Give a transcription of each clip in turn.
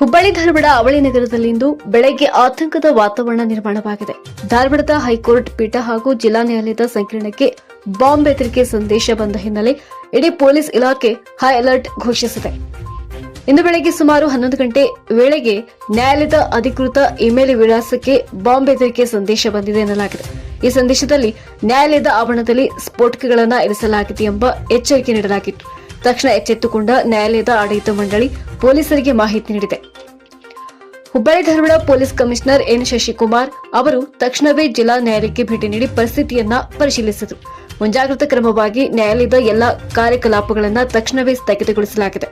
ಹುಬ್ಬಳ್ಳಿ ಧಾರವಾಡ ಅವಳಿ ನಗರದಲ್ಲಿಂದು ಬೆಳಗ್ಗೆ ಆತಂಕದ ವಾತಾವರಣ ನಿರ್ಮಾಣವಾಗಿದೆ. ಧಾರವಾಡದ ಹೈಕೋರ್ಟ್ ಪೀಠ ಹಾಗೂ ಜಿಲ್ಲಾ ನ್ಯಾಯಾಲಯದ ಸಂಕೀರ್ಣಕ್ಕೆ ಬಾಂಬ್ ಬೆದರಿಕೆ ಸಂದೇಶ ಬಂದ ಹಿನ್ನೆಲೆ ಇಡೀ ಪೊಲೀಸ್ ಇಲಾಖೆ ಹೈ ಅಲರ್ಟ್ ಘೋಷಿಸಿದೆ. ಇಂದು ಬೆಳಗ್ಗೆ ಸುಮಾರು ಹನ್ನೊಂದು ಗಂಟೆ ವೇಳೆಗೆ ನ್ಯಾಯಾಲಯದ ಅಧಿಕೃತ ಇಮೇಲ್ ವಿಳಾಸಕ್ಕೆ ಬಾಂಬ್ ಬೆದರಿಕೆ ಸಂದೇಶ ಬಂದಿದೆ ಎನ್ನಲಾಗಿದೆ. ಈ ಸಂದೇಶದಲ್ಲಿ ನ್ಯಾಯಾಲಯದ ಆವರಣದಲ್ಲಿ ಸ್ಫೋಟಕಗಳನ್ನು ಇರಿಸಲಾಗಿದೆ ಎಂಬ ಎಚ್ಚರಿಕೆ ನೀಡಲಾಗಿತ್ತು. ತಕ್ಷಣ ಎಚ್ಚೆತ್ತುಕೊಂಡ ನ್ಯಾಯಾಲಯದ ಆಡಳಿತ ಮಂಡಳಿ ಪೊಲೀಸರಿಗೆ ಮಾಹಿತಿ ನೀಡಿದೆ. Hubballi Dharwad police commissioner N Shashikumar ಅವರು ತಕ್ಷಣವೇ ಜಿಲ್ಲಾ ನ್ಯಾಯಾಲಯಕ್ಕೆ ಭೇಟಿ ನೀಡಿ ಪರಿಸ್ಥಿತಿಯನ್ನ ಪರಿಶೀಲಿಸಿದರು. ಮುಂಜಾಗ್ರತಾ ಕ್ರಮವಾಗಿ ನ್ಯಾಯಾಲಯದ ಎಲ್ಲ ಕಾರ್ಯಕಲಾಪಗಳನ್ನು ತಕ್ಷಣವೇ ಸ್ಥಗಿತಗೊಳಿಸಲಾಗಿದೆ.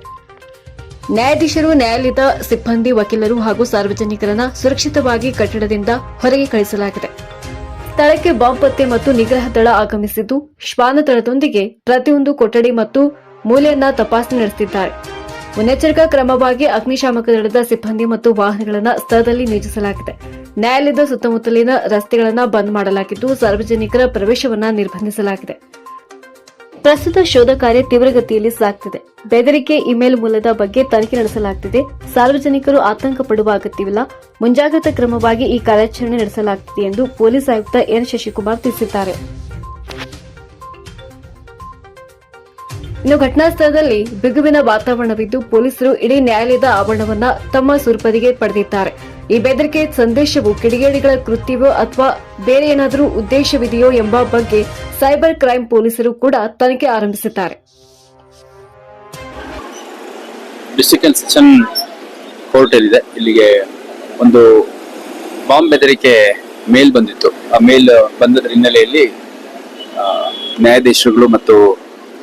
ನ್ಯಾಯಾಧೀಶರು, ನ್ಯಾಯಾಲಯದ ಸಿಬ್ಬಂದಿ, ವಕೀಲರು ಹಾಗೂ ಸಾರ್ವಜನಿಕರನ್ನ ಸುರಕ್ಷಿತವಾಗಿ ಕಟ್ಟಡದಿಂದ ಹೊರಗೆ ಕಳಿಸಲಾಗಿದೆ. ಸ್ಥಳಕ್ಕೆ ಬಾಂಬ್ ಪತ್ತೆ ಮತ್ತು ನಿಗ್ರಹ ದಳ ಆಗಮಿಸಿದ್ದು, ಶ್ವಾನ ದಳದೊಂದಿಗೆ ಪ್ರತಿಯೊಂದು ಕೊಠಡಿ ಮತ್ತು ಮೂಲೆಯನ್ನ ತಪಾಸಣೆ ನಡೆಸಿದ್ದಾರೆ ಮುನ್ನೆಚ್ಚರಿಕಾ ಕ್ರಮವಾಗಿ ಅಗ್ನಿಶಾಮಕ ದಳದ ಸಿಬ್ಬಂದಿ ಮತ್ತು ವಾಹನಗಳನ್ನು ಸ್ಥಳದಲ್ಲಿ ನಿಯೋಜಿಸಲಾಗಿದೆ. ನ್ಯಾಯಾಲಯದ ಸುತ್ತಮುತ್ತಲಿನ ರಸ್ತೆಗಳನ್ನು ಬಂದ್ ಮಾಡಲಾಗಿದ್ದು ಸಾರ್ವಜನಿಕರ ಪ್ರವೇಶವನ್ನ ನಿರ್ಬಂಧಿಸಲಾಗಿದೆ. ಪ್ರಸ್ತುತ ಶೋಧ ಕಾರ್ಯ ತೀವ್ರಗತಿಯಲ್ಲಿ ಸಾಗ್ತಿದೆ. ಬೆದರಿಕೆ ಇಮೇಲ್ ಮೂಲದ ಬಗ್ಗೆ ತನಿಖೆ ನಡೆಸಲಾಗುತ್ತಿದೆ ಸಾರ್ವಜನಿಕರು ಆತಂಕ ಪಡುವ ಅಗತ್ಯವಿಲ್ಲ. ಮುಂಜಾಗ್ರತಾ ಕ್ರಮವಾಗಿ ಈ ಕಾರ್ಯಾಚರಣೆ ನಡೆಸಲಾಗುತ್ತಿದೆ ಎಂದು ಪೊಲೀಸ್ ಆಯುಕ್ತ ಎನ್. ಶಶಿಕುಮಾರ್ ತಿಳಿಸಿದ್ದಾರೆ. ಇನ್ನು ಘಟನಾ ಸ್ಥಳದಲ್ಲಿ ಬಿಗುವಿನ ವಾತಾವರಣವಿದ್ದು ಪೊಲೀಸರು ಇಡೀ ನ್ಯಾಯಾಲಯದ ಆವರಣವನ್ನ ತಮ್ಮ ಸುರ್ಪದಿಗೆ ಪಡೆದಿದ್ದಾರೆ. ಈ ಬೆದರಿಕೆ ಸಂದೇಶವು ಕಿಡಿಗೇಡಿಗಳ ಕೃತ್ಯವೋ ಅಥವಾ ಬೇರೆ ಏನಾದರೂ ಉದ್ದೇಶವಿದೆಯೋ ಎಂಬ ಬಗ್ಗೆ ಸೈಬರ್ ಕ್ರೈಂ ಪೊಲೀಸರು ಕೂಡ ತನಿಖೆ ಆರಂಭಿಸಿದ್ದಾರೆ. ಇಲ್ಲಿಗೆ ಒಂದು ಬಾಂಬ್ ಬೆದರಿಕೆ ಮೇಲ್ ಬಂದಿತ್ತು. ಆ ಮೇಲ್ ಬಂದದ ಹಿನ್ನೆಲೆಯಲ್ಲಿ ನ್ಯಾಯಾಧೀಶರುಗಳು ಮತ್ತು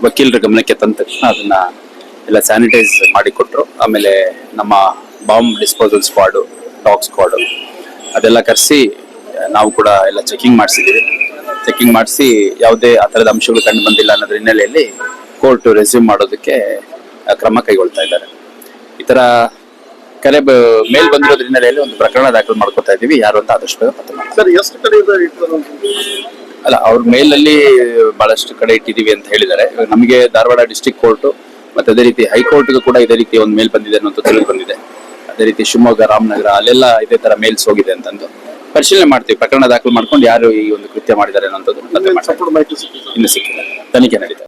ವಕೀಲರ ಗಮನಕ್ಕೆ ತಂದ ತಕ್ಷಣ ಅದನ್ನ ಎಲ್ಲ ಸ್ಯಾನಿಟೈಸ್ ಮಾಡಿಕೊಟ್ರು. ಆಮೇಲೆ ನಮ್ಮ bomb disposal squad dog squad ಅದೆಲ್ಲ ಕರೆಸಿ, ನಾವು ಕೂಡ ಎಲ್ಲ ಚೆಕಿಂಗ್ ಮಾಡಿಸಿದ್ದೀವಿ. ಚೆಕಿಂಗ್ ಮಾಡಿಸಿ ಯಾವುದೇ ಆ ಥರದ ಅಂಶಗಳು ಕಂಡು ಬಂದಿಲ್ಲ ಅನ್ನೋದ್ರ ಹಿನ್ನೆಲೆಯಲ್ಲಿ ಕೋರ್ಟ್ ರೆಸ್ಯೂಮ್ ಮಾಡೋದಕ್ಕೆ ಕ್ರಮ ಕೈಗೊಳ್ತಾ ಇದ್ದಾರೆ. ಈ ಥರ ಕರೆ ಮೇಲ್ ಬಂದಿರೋದ್ರ ಹಿನ್ನೆಲೆಯಲ್ಲಿ ಒಂದು ಪ್ರಕರಣ ದಾಖಲು ಮಾಡ್ಕೊತಾ ಇದ್ದೀವಿ. ಯಾರು ಅಂತ ಆದಷ್ಟು ಬೇಗ ಪತ್ತೆ ಮಾಡ್ತೀವಿ. ಅಲ್ಲ ಅವ್ರ ಮೇಲಲ್ಲಿ ಬಹಳಷ್ಟು ಕಡೆ ಇಟ್ಟಿದೀವಿ ಅಂತ ಹೇಳಿದ್ದಾರೆ. ಇವಾಗ ನಮಗೆ ಧಾರವಾಡ ಡಿಸ್ಟಿಕ್ ಕೋರ್ಟ್ ಮತ್ತೆ ಅದೇ ರೀತಿ ಹೈಕೋರ್ಟ್ಗೂ ಕೂಡ ಇದೇ ರೀತಿ ಒಂದು ಮೇಲ್ ಬಂದಿದೆ ಅನ್ನೋದು ತಿಳಿದು ಬಂದಿದೆ. ಅದೇ ರೀತಿ ಶಿವಮೊಗ್ಗ ರಾಮನಗರ ಅಲ್ಲೆಲ್ಲ ಇದೇ ತರ ಮೇಲ್ಸ್ ಹೋಗಿದೆ ಅಂತಂದು ಪರಿಶೀಲನೆ ಮಾಡ್ತೀವಿ. ಪ್ರಕರಣ ದಾಖಲು ಮಾಡ್ಕೊಂಡು ಯಾರು ಈ ಒಂದು ಕೃತ್ಯ ಮಾಡಿದ್ದಾರೆ ಅನ್ನೋದು ಮತ್ತೆ ಇನ್ನು ಸಿಕ್ಕಿಲ್ಲ. ತನಿಖೆ ನಡೀತಾ ಇದೆ.